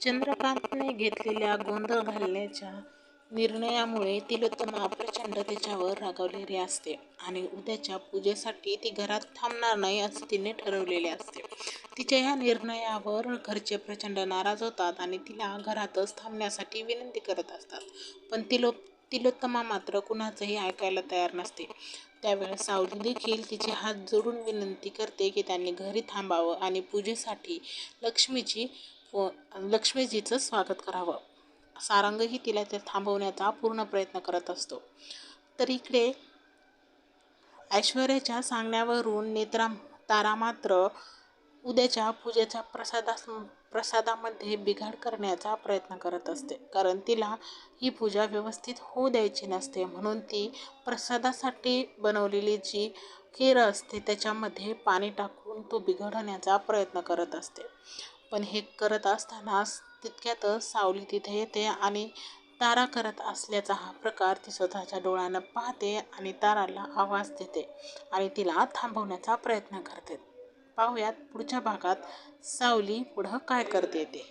चंद्रकांतने घेतलेल्या गोंधळ घालण्याच्या निर्णयामुळे तिलोत्तमा प्रचंड तिच्यावर रागावलेली असते आणि उद्याच्या पूजेसाठी ती घरात थांबणार नाही असं तिने ठरवलेले असते. तिच्या या निर्णयावर घरचे प्रचंड नाराज होतात आणि तिला घरातच थांबण्यासाठी विनंती करत असतात. पण तिलो तिलोत्तमा मात्र कुणाचंही ऐकायला तयार नसते. त्यावेळेस सावली देखील तिचे हात जोडून विनंती करते की त्यांनी घरी थांबावं आणि पूजेसाठी लक्ष्मीची हो, लक्ष्मीजीचं स्वागत करावं. सारंगही तिला ते थांबवण्याचा पूर्ण प्रयत्न करत असतो. तर इकडे ऐश्वर्याच्या सांगण्यावरून नेत्रा तारा मात्र उद्याच्या पूजेच्या प्रसादास प्रसादामध्ये बिघाड करण्याचा प्रयत्न करत असते. कारण तिला ही पूजा व्यवस्थित होऊ द्यायची नसते. म्हणून ती प्रसादासाठी बनवलेली जी खीर असते त्याच्यामध्ये पाणी टाकून तो बिघडवण्याचा प्रयत्न करत असते. पण हे करत असतानाच तितक्यातच सावली तिथे येते आणि तारा करत असल्याचा हा प्रकार ती स्वतःच्या डोळ्यांनी पाहते आणि ताराला आवाज देते आणि तिला थांबवण्याचा प्रयत्न करते. पाहूयात पुढच्या भागात सावली पुढं काय करते ते.